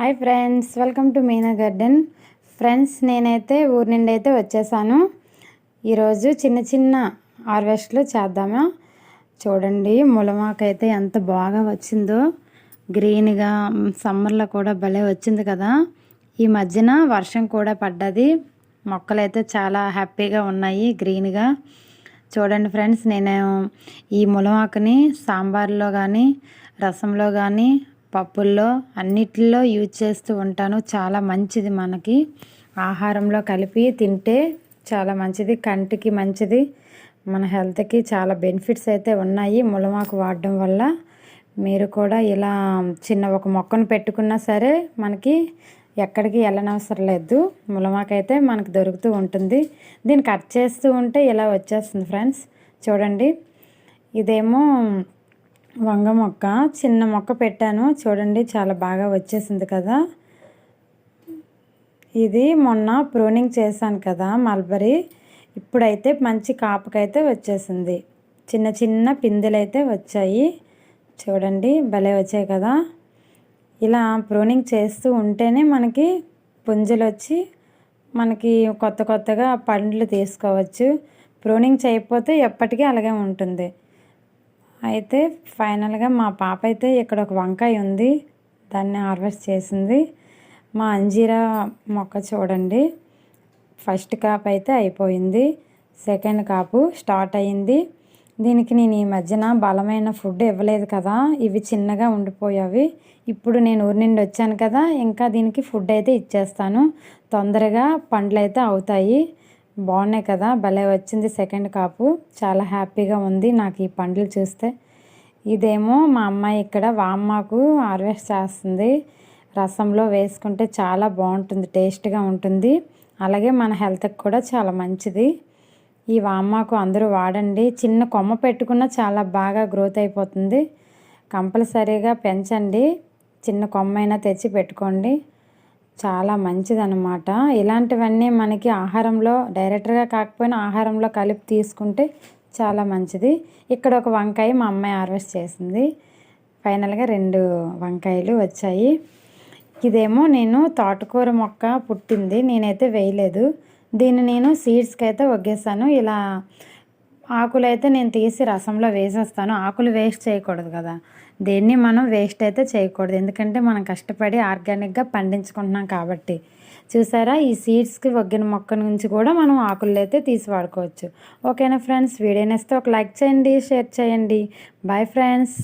Hi friends welcome to Meena garden. Friends నేనైతే ఊరి నుండి అయితే వచ్చేసాను. ఈరోజు చిన్న చిన్న హార్వెస్ట్లు చేద్దామా? చూడండి ములమాక అయితే ఎంత బాగా వచ్చిందో. గ్రీన్గా సమ్మర్లో కూడా భలే వచ్చింది కదా. ఈ మధ్యన వర్షం కూడా పడ్డది. మొక్కలైతే చాలా హ్యాపీగా ఉన్నాయి గ్రీన్గా. చూడండి ఫ్రెండ్స్ నేను ఈ ములమాకుని సాంబార్లో కానీ రసంలో కానీ పప్పుల్లో అన్నిటిలో యూజ్ చేస్తూ ఉంటాను. చాలా మంచిది మనకి. ఆహారంలో కలిపి తింటే చాలా మంచిది. కంటికి మంచిది. మన హెల్త్కి చాలా బెనిఫిట్స్ అయితే ఉన్నాయి. ములమాకు వాడడం వల్ల మీరు కూడా ఇలా చిన్న ఒక మొక్కను పెట్టుకున్నా సరే మనకి ఎక్కడికి వెళ్ళనవసరం లేదు. ములమాకైతే మనకు దొరుకుతూ ఉంటుంది. దీన్ని కట్ చేస్తూ ఉంటే ఇలా వచ్చేస్తుంది ఫ్రెండ్స్. చూడండి. ఇదేమో వంగ మొక్క చిన్న మొక్క పెట్టాను. చూడండి చాలా బాగా వచ్చేసింది కదా. ఇది మొన్న ప్రూనింగ్ చేశాను కదా మల్బరీ. ఇప్పుడైతే మంచి కాపుకైతే వచ్చేసింది. చిన్న చిన్న పిందెలు అయితే వచ్చాయి. చూడండి భలే వచ్చాయి కదా. ఇలా ప్రూనింగ్ చేస్తూ ఉంటేనే మనకి పుంజలు వచ్చి మనకి కొత్త కొత్తగా పండ్లు తీసుకోవచ్చు. ప్రూనింగ్ చేయకపోతే ఎప్పటికీ అలాగే ఉంటుంది. అయితే ఫైనల్గా మా పాప అయితే ఇక్కడ ఒక వంకాయ ఉంది. దాన్ని హార్వెస్ట్ చేసింది. మా అంజీరా మొక్క చూడండి. ఫస్ట్ కాప్ అయితే అయిపోయింది. సెకండ్ కాపు స్టార్ట్ అయింది. దీనికి నేను ఈ మధ్యన బలమైన ఫుడ్ ఇవ్వలేదు కదా. ఇవి చిన్నగా ఉండిపోయావి. ఇప్పుడు నేను ఊరి నుండి వచ్చాను కదా. ఇంకా దీనికి ఫుడ్ అయితే ఇచ్చేస్తాను. తొందరగా పండ్లు అయితే అవుతాయి. బాగున్నాయి కదా భలే వచ్చింది సెకండ్ కాపు. చాలా హ్యాపీగా ఉంది నాకు ఈ పండ్లు చూస్తే. ఇదేమో మా అమ్మాయి ఇక్కడ వామ్మాకు హార్వెస్ట్ చేస్తుంది. రసంలో వేసుకుంటే చాలా బాగుంటుంది టేస్ట్గా ఉంటుంది. అలాగే మన హెల్త్కి కూడా చాలా మంచిది. ఈ వామ్మాకు అందరూ వాడండి. చిన్న కొమ్మ పెట్టుకున్న చాలా బాగా గ్రోత్ అయిపోతుంది. కంపల్సరీగా పెంచండి. చిన్న కొమ్మైనా తెచ్చి పెట్టుకోండి. చాలా మంచిదనమాట ఇలాంటివన్నీ మనకి ఆహారంలో డైరెక్ట్గా కాకపోయినా ఆహారంలో కలిపి తీసుకుంటే చాలా మంచిది. ఇక్కడ ఒక వంకాయ మా అమ్మాయి హార్వెస్ట్ చేసింది. ఫైనల్గా రెండు వంకాయలు వచ్చాయి. ఇదేమో నేను తోటకూర మొక్క పుట్టింది నేనైతే వేయలేదు. దీన్ని నేను సీడ్స్కి అయితే ఒగ్గేసాను. ఇలా ఆకులైతే నేను తీసి రసంలో వేసేస్తాను. ఆకులు వేస్ట్ చేయకూడదు కదా. దేన్ని మనం వేస్ట్ అయితే చేయకూడదు. ఎందుకంటే మనం కష్టపడి ఆర్గానిక్గా పండించుకుంటున్నాం కాబట్టి. చూసారా? ఈ సీడ్స్కి వగ్గిన మొక్క నుంచి కూడా మనం ఆకులు అయితే తీసి వాడుకోవచ్చు. ఓకేనా ఫ్రెండ్స్? వీడియో నేస్తే ఒక లైక్ చేయండి షేర్ చేయండి. Bye friends.